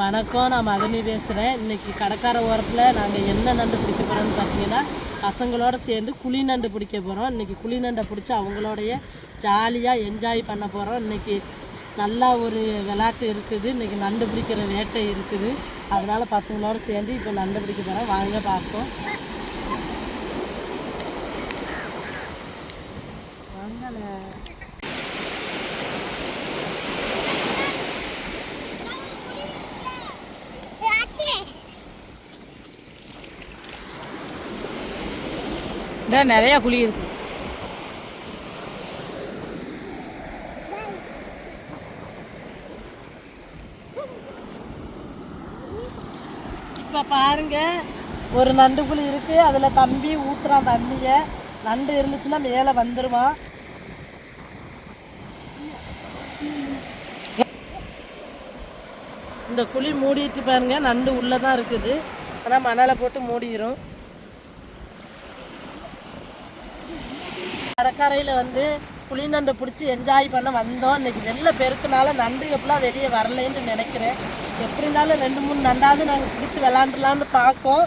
வணக்கம் நான் மதனி பேசுகிறேன் இன்றைக்கி கடற்கரை ஓரத்தில் நாங்கள் என்ன நண்டு பிடிக்க போகிறோம்னு பார்த்தீங்கன்னா பசங்களோடு சேர்ந்து குழி நண்டு பிடிக்க போகிறோம் இன்றைக்கி குழி நண்டை பிடிச்சி அவங்களோடைய ஜாலியாக என்ஜாய் பண்ண போகிறோம் இன்றைக்கி நல்லா ஒரு விளையாட்டு இருக்குது. இன்னைக்கு நண்டு பிடிக்கிற வேட்டை இருக்குது. அதனால் பசங்களோடு சேர்ந்து இப்போ நண்டு பிடிக்க போகிறோம் வாங்க பார்ப்போம். இந்த நிறையா குழி இருக்கு. இப்போ பாருங்க ஒரு நண்டு குழி இருக்கு. அதில் தம்பி ஊற்றுறான் தண்ணியை. நண்டு இருந்துச்சுன்னா மேலே வந்துருவான் இந்த குழி மூடிட்டு பாருங்க நண்டு உள்ளே தான் இருக்குது. ஆனால் மணலை போட்டு மூடிடும் கடற்கரையில் வந்து புளிநண்டை பிடிச்சி என்ஜாய் பண்ண வந்தோம். இன்னைக்கு வெளில பெருக்கினால நண்டு எப்படிலாம் வெளியே வரலைன்னு நினைக்கிறேன். எப்படினாலும் ரெண்டு மூணு நண்டாவது நாங்கள் பிடிச்சி விளாண்டுலான்னு பார்க்கோம்.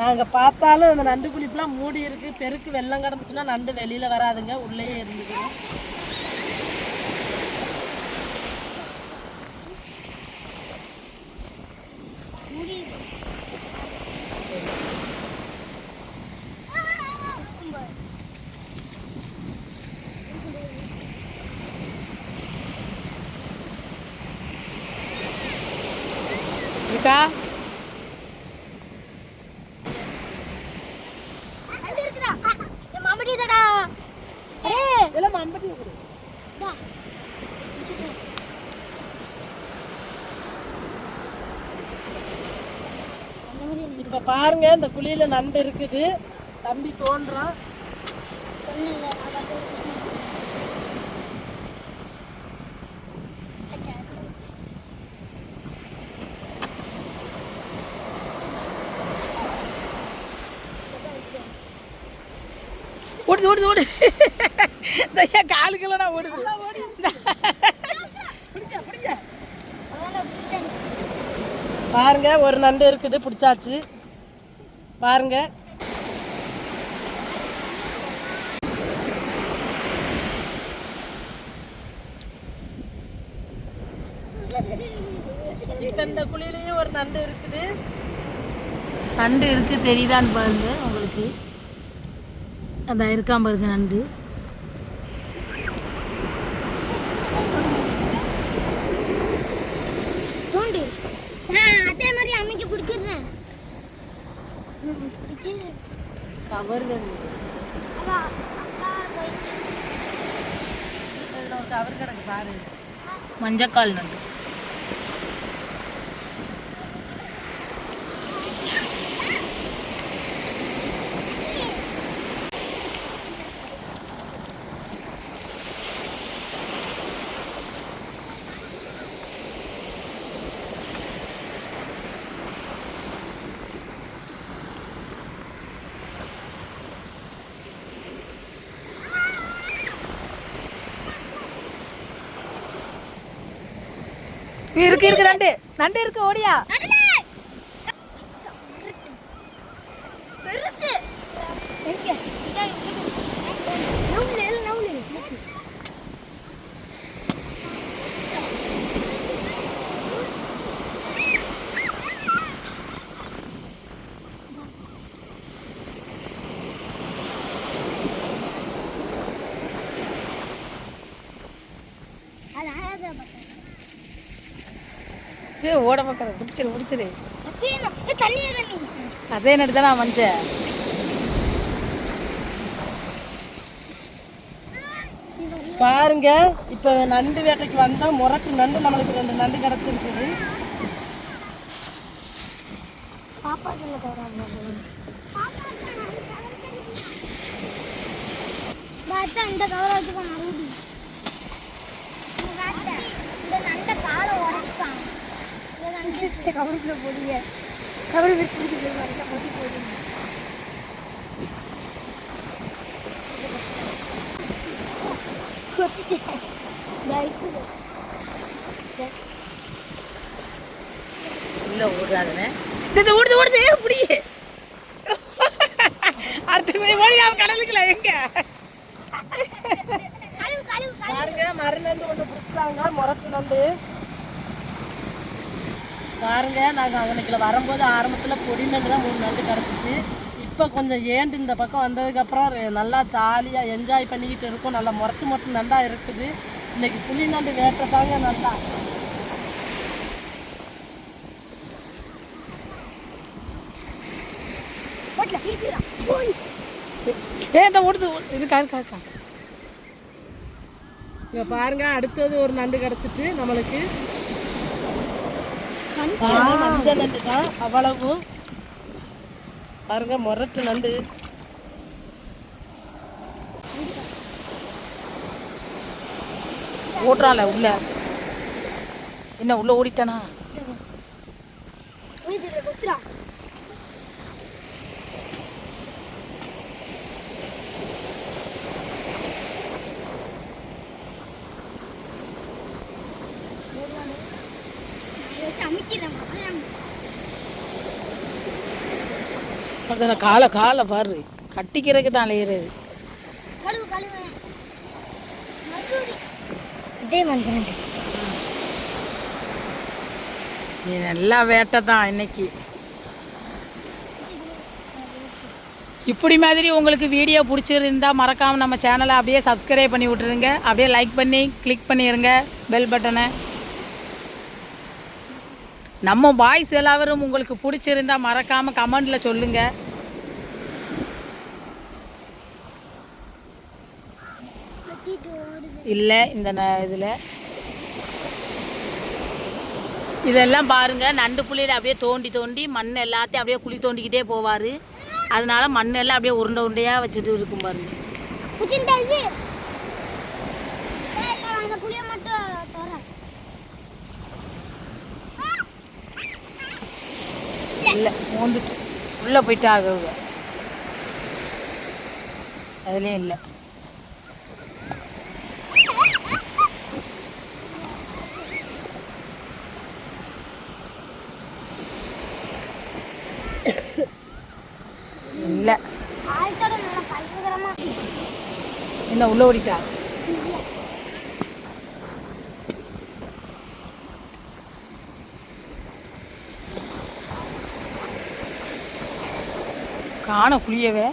நாங்கள் பார்த்தாலும் அந்த நண்டு குளிப்பெலாம் மூடி இருக்குது பெருக்கு வெள்ளம் கிடந்துச்சுன்னா நண்டு வெளியில் வராதுங்க. உள்ளேயே இருந்துக்கிறோம் இருக்கா எல்லாம் மண்பட்டி கொடு இப்போ பாருங்க இந்த குழியில நண்டு இருக்குது. தம்பி தோன்றான். ஓடுது ஓடுது ஓடு. இந்த காலுக்கெல்லாம் நான் ஓடுது. பாருங்க ஒரு நண்டு இருக்குது பிடிச்சாச்சு. பாருங்க. இப்ப இந்த குழியிலயும் ஒரு நண்டு இருக்குது. நண்டு இருக்கு தெரியுதான்னு பாருங்க உங்களுக்கு. அந்த இருக்காம பாருங்க நண்டு தோண்டு அதே மாதிரி அமைக்க பிடிச்சிடுறேன் பாரு. மஞ்சக்கால் நண்டு இருக்கு இருக்கு நண்டு. நண்டு இருக்கு ஓடியா. ஏ ஓட பார்க்கற பிடிச்சிரு பிடிச்சிரு. அதே நண்டு தானே மஞ்சள். பாருங்க இப்போ நண்டு வேட்டைக்கு வந்தா முறக்கு நண்டு நம்மளுக்கு ரெண்டு நண்டு கிடச்சிருக்குது. பாப்பா இந்த கவரை வச்சுக்கோ மறுபடி இந்த நண்ட காலை உடச்சிட்டான் கவருக்குள்ள போடுங்க கவரை வச்சு பிடிக்கிறது மாதிரி போட்டி போடுங்க ஓடாதுன்னு இது ஓடுது ஓடுது. எப்படி அடுத்த மணி ஓடி அவன் கடலுக்குல எங்க? பாருங்க மறுநண்டு ஒன்று பிடிச்சிட்டாங்க முரட்டு நண்டு பாருங்க நாங்கள் அவனுக்குள்ள வரும்போது ஆரம்பத்தில் பொடி நண்டு தான் மூணு நண்டு கிடச்சிச்சு இப்போ கொஞ்சம் ஏண்டு இந்த பக்கம் வந்ததுக்கப்புறம் நல்லா ஜாலியாக என்ஜாய் பண்ணிக்கிட்டு இருக்கோம். நல்லா முரட்டு முரட்டு நண்டாக இருக்குது. இன்னைக்கு புளி நண்டு வேட்டதாங்க நல்லா ஏ இந்த ஓடுது இருக்கா இருக்கா இருக்கா இங்க பாருங்க அடுத்தது ஒரு நண்டு கிடச்சிட்டு நம்மளுக்கு ஆ, மஞ்சள் நண்டு தான் அவ்வளவும் பாருங்க முரட்டு நண்டு. ஓடுறான்ல உள்ள. என்ன உள்ள ஓடிட்டானா? பார்த்தா காலை காலை பாரு. கட்டிக்கிறதுக்கு தான் அலையிறது. நீ நல்லா வேட்டை தான் இன்னைக்கு. இப்படி மாதிரி உங்களுக்கு வீடியோ பிடிச்சிருந்தா மறக்காமல் நம்ம சேனலை அப்படியே சப்ஸ்கிரைப் பண்ணி விட்டுருங்க. அப்படியே லைக் பண்ணி கிளிக் பண்ணிடுங்க பெல் பட்டனை நம்ம வாய்ஸ் எல்லாரும் உங்களுக்கு பிடிச்சிருந்தா மறக்காமல் கமெண்டில் சொல்லுங்கள் இல்லை இந்த இதில். இதெல்லாம் பாருங்கள் நண்டு புள்ளியில் அப்படியே தோண்டி தோண்டி மண் எல்லாத்தையும் அப்படியே குழி தோண்டிக்கிட்டே போவார். அதனால மண் எல்லாம் அப்படியே உருண்டை உருண்டையாக வச்சுட்டு இருக்கும் பாருங்க. மட்டும் இல்லை மூந்துட்டு. உள்ளே போயிட்டு ஆகுங்க அதுலேயும் இல்லை. இல்லை. என்ன உள்ள ஓடிட்டா? காண புளியவே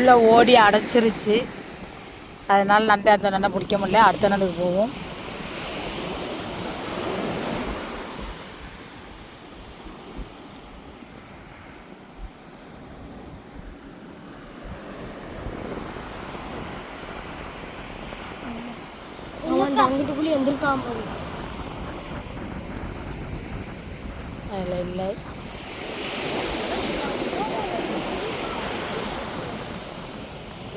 உள்ளே ஓடி அடைச்சிருச்சு. அதனால நண்டை அந்த நண்டை பிடிக்க முடியல. அடுத்த நண்டுக்கு போவோம். அவன் அங்கிட்டு புளி வந்திருக்கான் போது அதில் இல்லை.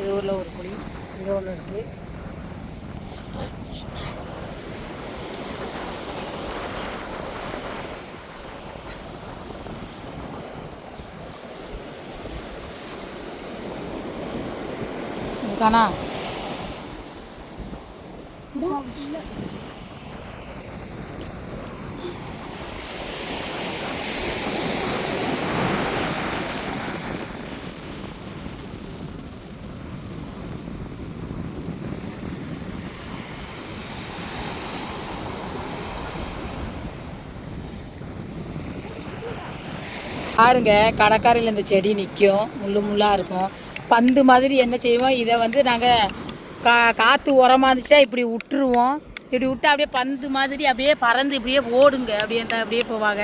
இது ஊரில் ஒரு குழி இங்கே ஒன்று இருக்குது இருக்கானா பாருங்க கடற்கரையில் இந்த செடி நிற்கும் முள்ளு முள்ளாக இருக்கும். பந்து மாதிரி என்ன செய்வோம்? இதை வந்து நாங்கள் கா காற்று உரமாக இருந்துச்சுன்னா இப்படி விட்டுருவோம் இப்படி விட்டு அப்படியே பந்து மாதிரி அப்படியே பறந்து இப்படியே ஓடுங்க அப்படியே அப்படியே போவாங்க.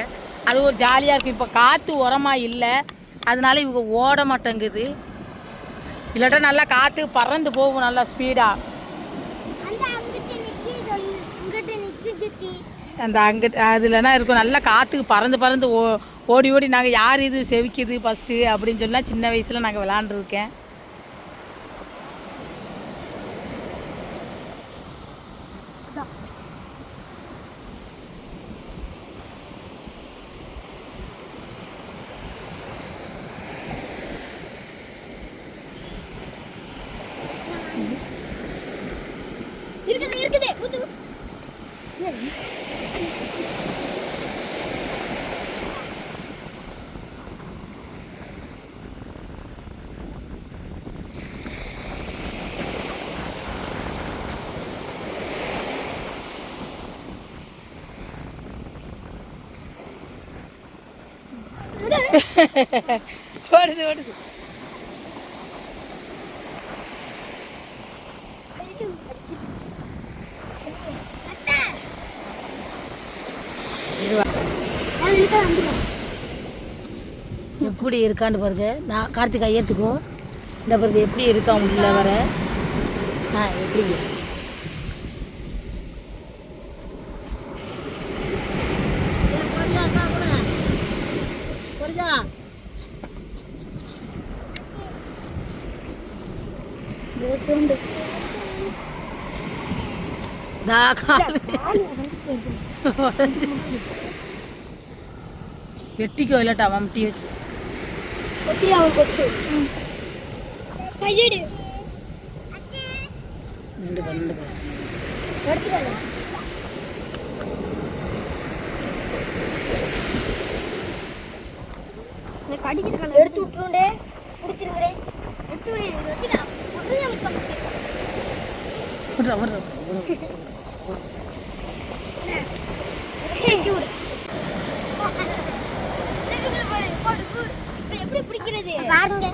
அது ஒரு ஜாலியாக இருக்கும். இப்போ காற்று உரமாக இல்லை. அதனால இவங்க ஓட மாட்டேங்குது. இல்லாட்டா நல்லா காற்று பறந்து போகும் நல்லா ஸ்பீடாக அந்த அங்கிட்ட அதுலனா இருக்கும். நல்லா காற்றுக்கு பறந்து பறந்து ஓ ஓடி ஓடி நாங்கள் யார் இது செவிக்குது ஃபஸ்ட்டு அப்படின்னு சொன்னால் சின்ன வயசில் நாங்கள் விளாண்டுருக்கேன் இருக்குது இருக்குது புது ஓடுது ஓடுது. எப்படி இருக்கான்னு பாருங்க. நான் கார்த்திக் ஏற்றுக்கும் இந்த பாருங்க எப்படி இருக்கா உள்ள வர. ஆ எப்படி தா கால் வெட்டிக்கோ இல்லாட்டா மம்டி வச்சு நின்று பண்ணு எடுத்துக்கல எடுத்து விட்டுருண்டே பிடிச்சிருக்கிறேன் எடுத்து விடு வச்சுடா உடனே எப்படி பாருங்க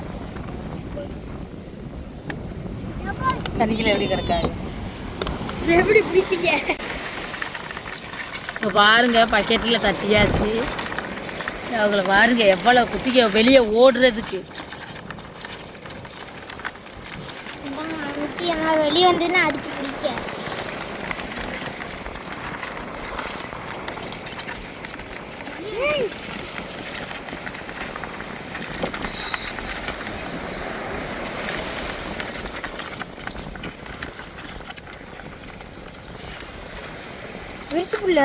எப்படி கிடக்காது எப்படி பிடிப்பீங்க இப்போ பாருங்க பக்கெட்டில் தட்டியாச்சு. அவங்கள பாருங்க எவ்வளோ குத்திக்க வெளியே ஓடுறதுக்கு. வெளியே வந்துன்னா அடிச்சு விரிச்சுக்குள்ள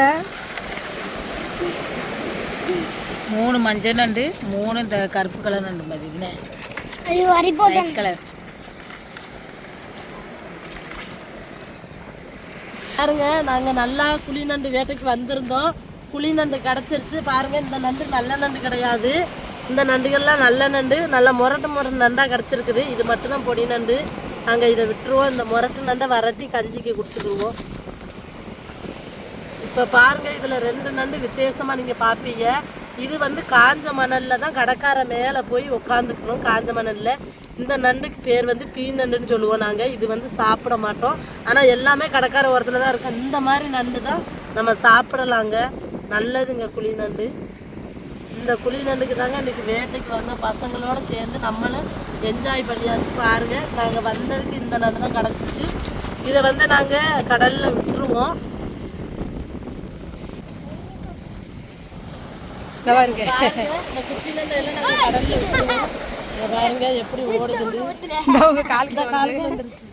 மூணு மஞ்சள் நண்டு மூணு இந்த கருப்பு கலர் நண்டு மாதிரி அது வரி கலர் பாருங்க நாங்கள் நல்லா புளி நண்டு வேட்டைக்கு வந்திருந்தோம். புளி நண்டு கிடச்சிருச்சு. பாருங்க இந்த நண்டு நல்ல நண்டு கிடையாது. இந்த நண்டுகள்லாம் நல்ல நண்டு நல்ல முரட்டு முரட்டு நண்டாக கிடச்சிருக்குது. இது மட்டும்தான் பொடி நண்டு. நாங்கள் இதை விட்டுருவோம். இந்த முரட்டு நண்டை வரட்டி கஞ்சிக்கு குடிச்சுக்குருவோம் இப்போ பாருங்க இதில் ரெண்டு நண்டு வித்தியாசமாக நீங்கள் பார்ப்பீங்க இது வந்து காஞ்ச மணலில் தான் கடற்கார மேலே போய் உட்காந்துக்கிறோம் காஞ்ச மணலில். இந்த நண்டுக்கு பேர் வந்து பீ நண்டுன்னு சொல்லுவோம் நாங்கள் இது வந்து சாப்பிட மாட்டோம். ஆனால் எல்லாமே கடற்கார ஓரத்தில் தான் இருக்கும் இந்த மாதிரி நண்டு தான் நம்ம சாப்பிடலாங்க. நல்லதுங்க குழி நண்டு. இந்த குழி நண்டுக்கு தாங்க இன்னைக்கு வேட்டைக்கு வந்த பசங்களோடு சேர்ந்து நம்மளும் என்ஜாய் பண்ணியாச்சு பாருங்க. நாங்கள் வந்ததுக்கு இந்த நண்டு தான் கிடச்சிச்சு. இதை வந்து நாங்கள் கடலில் விட்டுருவோம் இந்த பாருங்க பாருங்க, இந்த குட்டி நண்டை எல்லாம் நாங்க கடல்ல விட்டுருவோம். பாருங்க. எப்படி இந்த உங்க காலுக்கு காலுக்கு வந்துருச்சு.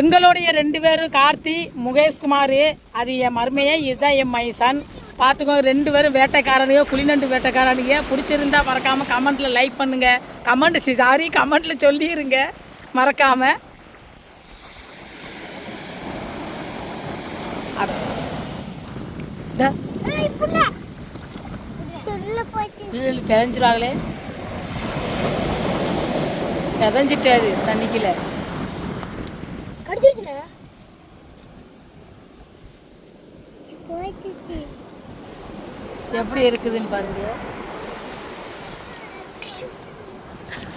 எங்களுடைய ரெண்டு பேரும் கார்த்தி முகேஷ்குமார் அது என் மருமையே இதுதான் என் மைசன். பார்த்துக்கோ ரெண்டு பேரும் வேட்டைக்காரனுங்க குளிநண்டு வேட்டைக்காரனுங்க பிடிச்சிருந்தா மறக்காமல் கமெண்ட்டில் லைக் பண்ணுங்க. கமெண்ட் சாரி கமெண்ட்டில் சொல்லிடுங்க மறக்காம. அப்~ இதா, இப்படி சொல்ல போச்சு இல்ல, இல்ல, பிதஞ்சிருவாங்களே பிதஞ்சிட்டாது போயிடுச்சு. எப்படி இருக்குதுன்னு பாருங்க.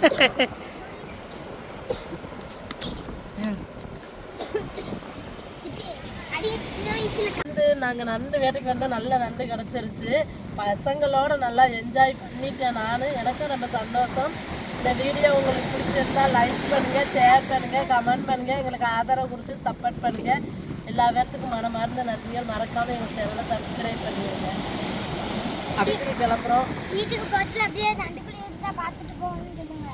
வந்து நாங்கள் நண்டு வேட்டைக்கு வந்து நல்ல நண்டு கிடச்சிருச்சு. பசங்களோட நல்லா என்ஜாய் பண்ணிட்டேன் நான். எனக்கும் ரொம்ப சந்தோஷம். இந்த வீடியோ உங்களுக்கு பிடிச்சிருந்தா லைக் பண்ணுங்கள் ஷேர் பண்ணுங்கள் கமெண்ட் பண்ணுங்கள் எங்களுக்கு ஆதரவு கொடுத்து சப்போர்ட் பண்ணுங்கள் எல்லா பேர்த்துக்கும் மனமார்ந்த நன்றிகள். மறக்காமல் எங்கள் சேனலை சப்ஸ்கிரைப் பண்ணிடுங்க. அப்படியே கிளம்புறோம். வீட்டுக்கு போச்சுல அப்படியே நண்டுக்குள்ளி தான் பார்த்துட்டு போகணும்னு சொல்லுங்க.